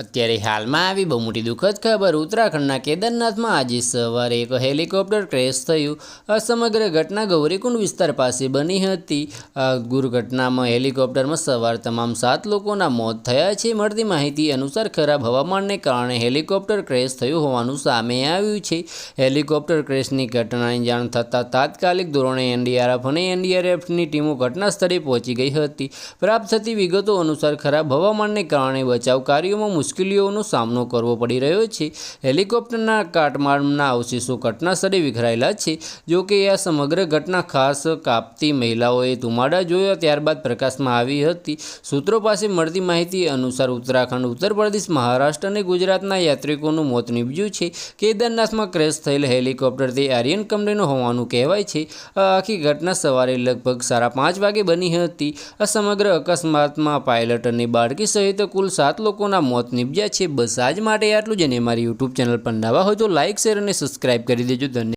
અત્યારે હાલમાં આવી બહુ મોટી દુઃખદ ખબર, ઉત્તરાખંડના કેદારનાથમાં આજે સવારે એક હેલિકોપ્ટર ક્રેશ થયું. આ સમગ્ર ઘટના ગૌરીકુંડ વિસ્તાર પાસે બની હતી. આ દુર્ઘટનામાં હેલિકોપ્ટરમાં સવાર તમામ સાત લોકોના મોત થયા છે. મળતી માહિતી અનુસાર ખરાબ હવામાનને કારણે હેલિકોપ્ટર ક્રેશ થયું હોવાનું સામે આવ્યું છે. હેલિકોપ્ટર ક્રેશની ઘટનાની જાણ થતાં તાત્કાલિક ધોરણે એનડીઆરએફ અને એનડીઆરએફની ટીમો ઘટના સ્થળે પહોંચી ગઈ હતી. પ્રાપ્ત થતી વિગતો અનુસાર ખરાબ હવામાનને કારણે બચાવ કાર્યોમાં મુશ્કેલીઓનો સામનો કરવો પડી રહ્યો છે. હેલિકોપ્ટરના કાટમાળના અવશેષો ઘટનાસ્થળે વિખરાયેલા છે. જો કે આ સમગ્ર ઘટના ખાસ કાપતી મહિલાઓએ ધુમાડા જોયા ત્યારબાદ પ્રકાશમાં આવી હતી. સૂત્રો પાસે મળતી માહિતી અનુસાર ઉત્તરાખંડ, ઉત્તર પ્રદેશ, મહારાષ્ટ્ર અને ગુજરાતના યાત્રિકોનું મોત નીપજ્યું છે. કેદારનાથમાં ક્રેશ થયેલ હેલિકોપ્ટર તે આર્યન કંપનીનું હોવાનું કહેવાય છે. આ આખી ઘટના સવારે લગભગ સાડા પાંચ વાગે બની હતી. આ સમગ્ર અકસ્માતમાં પાયલટ અને બાળકી સહિત કુલ સાત લોકોના મોત નીપજ્યા છે. બસ આજ માટે આટલું જ અને મારી યુટ્યુબ ચેનલ પર નવા હોય તો લાઇક શેર અને સબસ્ક્રાઇબ કરી દેજો. ધન્યવાદ.